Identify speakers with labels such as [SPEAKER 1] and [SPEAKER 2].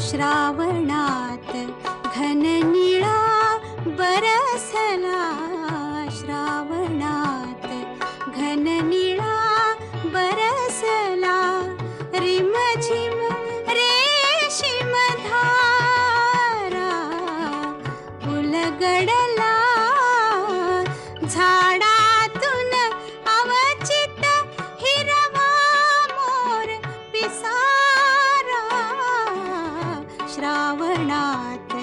[SPEAKER 1] श्रावणात् घननिळा बरसला। श्रावणात् घननिळा बरसला। रिमझिम रेषिम धारा झा श्रावणात्